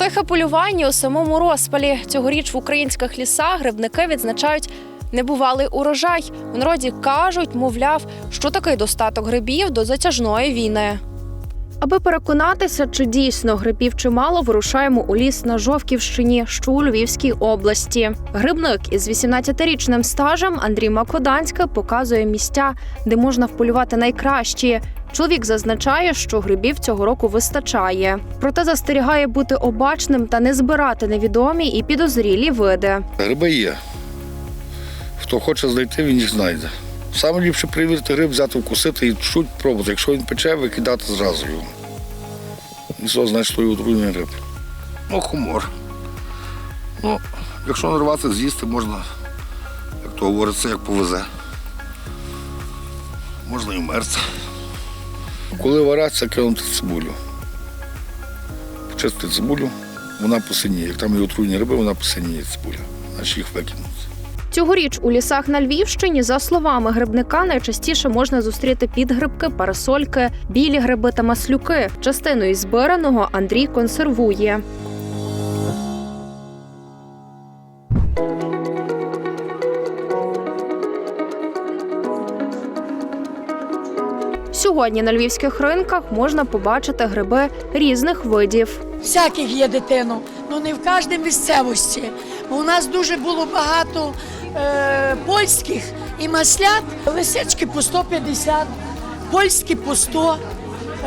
Тихе полювання у самому розпалі. Цьогоріч в українських лісах грибники відзначають небувалий урожай. У народі кажуть, мовляв, що такий достаток грибів до затяжної війни. Аби переконатися, чи дійсно грибів чимало, вирушаємо у ліс на Жовківщині, що у Львівській області. Грибник із 18-річним стажем Андрій Макоданський показує місця, де можна вполювати найкращі. Чоловік зазначає, що грибів цього року вистачає. Проте застерігає бути обачним та не збирати невідомі і підозрілі види. Гриби є. Хто хоче знайти, він їх знайде. Саме ліпше перевірити гриб, взяти вкусити і чуть пробувати. Якщо він пече, викидати зразу його. І все, значить, що отруйний гриб. Ну, хумор. Ну, якщо нарвати, з'їсти можна, як то говориться, як повезе. Можна і вмерти. Коли вараться, кинути цибулю. Почистити цибулю, вона посиніє. Як там є отруйні риби, вона посиніє цибуля. Значить їх викинути. Цьогоріч у лісах на Львівщині, за словами грибника, найчастіше можна зустріти підгрибки, парасольки, білі гриби та маслюки. Частину із збираного Андрій консервує. Сьогодні на львівських ринках можна побачити гриби різних видів. всяких є дитино, ну не в кожній місцевості. У нас дуже було багато е, польських і маслят. Лисички по 150, польські по 100,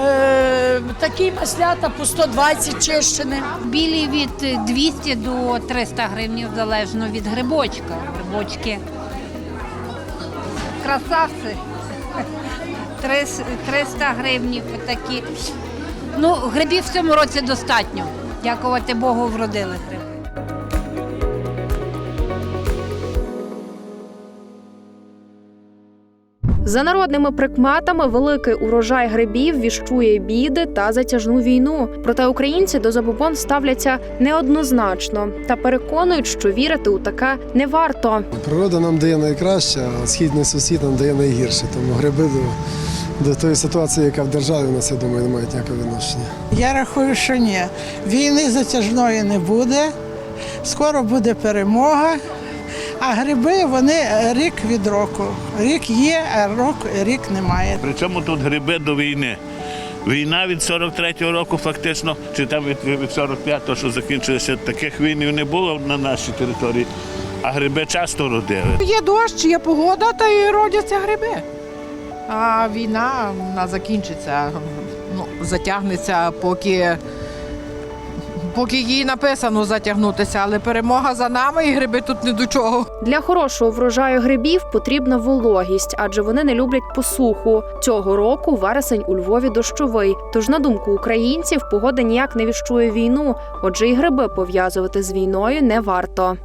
е, такі маслята по 120 чищені. Білі від 200 до 300 гривень, залежно від грибочка. Грибочки. Красавці. 300 гривень такі. Ну, грибів в цьому році достатньо. Дякувати Богу, вродили гриби. За народними прикметами, великий урожай грибів віщує біди та затяжну війну. Проте українці до забобон ставляться неоднозначно та переконують, що вірити у таке не варто. Природа нам дає найкраще, а східний сусід нам дає найгірше. Тому гриби до, до тої ситуації, яка в державі у нас, я думаю, не мають ніякого відношення. Я рахую, що ні. Війни затяжної не буде. Скоро буде перемога. А гриби вони рік від року. Рік є, а рок, рік немає. Причому тут гриби до війни. Війна від 43-го року фактично, чи там від, від 45-го, що закінчилося, таких війн не було на нашій території, а гриби часто родили. Є дощ, є погода, та й родяться гриби. А війна вона закінчиться, ну, затягнеться, поки, поки їй написано затягнутися, але перемога за нами і гриби тут не до чого. Для хорошого врожаю грибів потрібна вологість, адже вони не люблять посуху. Цього року вересень у Львові дощовий. Тож, на думку українців, погода ніяк не віщує війну. Отже, і гриби пов'язувати з війною не варто.